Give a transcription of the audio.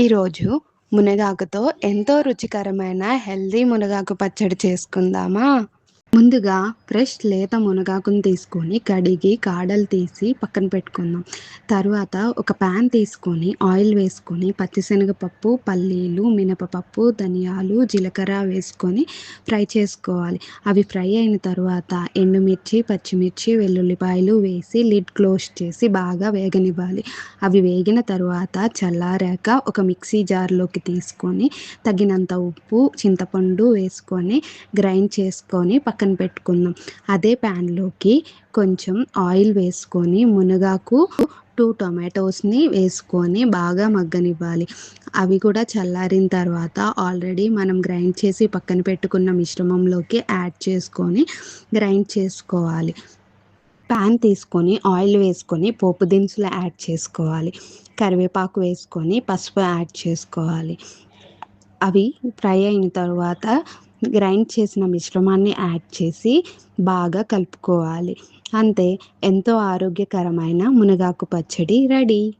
ఈరోజు మునగాకుతో ఎంతో రుచికరమైన హెల్దీ మునగాకు పచ్చడి చేసుకుందామా? ముందుగా ఫ్రెష్ లేత మునగాకును తీసుకొని కడిగి కాడలు తీసి పక్కన పెట్టుకుందాం. తర్వాత ఒక ప్యాన్ తీసుకొని ఆయిల్ వేసుకొని పచ్చిశనగపప్పు పల్లీలు మినపపప్పు ధనియాలు జీలకర్ర వేసుకొని ఫ్రై చేసుకోవాలి. అవి ఫ్రై అయిన తర్వాత ఎండుమిర్చి పచ్చిమిర్చి వెల్లుల్లిపాయలు వేసి లిడ్ క్లోజ్ చేసి బాగా వేగనివ్వాలి. అవి వేగిన తర్వాత చల్లారాక ఒక మిక్సీ జార్లోకి తీసుకొని తగినంత ఉప్పు చింతపండు వేసుకొని గ్రైండ్ చేసుకొని పక్కన పక్కన పెట్టుకుందాం. అదే ప్యాన్లోకి కొంచెం ఆయిల్ వేసుకొని మునగాకు టూ టొమాటోస్ని వేసుకొని బాగా మగ్గనివ్వాలి. అవి కూడా చల్లారిన తర్వాత ఆల్రెడీ మనం గ్రైండ్ చేసి పక్కన పెట్టుకున్న మిశ్రమంలోకి యాడ్ చేసుకొని గ్రైండ్ చేసుకోవాలి. ప్యాన్ తీసుకొని ఆయిల్ వేసుకొని పోపు దినుసులు యాడ్ చేసుకోవాలి. కరివేపాకు వేసుకొని పసుపు యాడ్ చేసుకోవాలి. అవి ఫ్రై అయిన తర్వాత గ్రైండ్ చేసిన మిశ్రమాన్ని యాడ్ చేసి బాగా కలుపుకోవాలి. అంతే ఎంతో ఆరోగ్యకరమైన మునగాకు పచ్చడి రెడీ.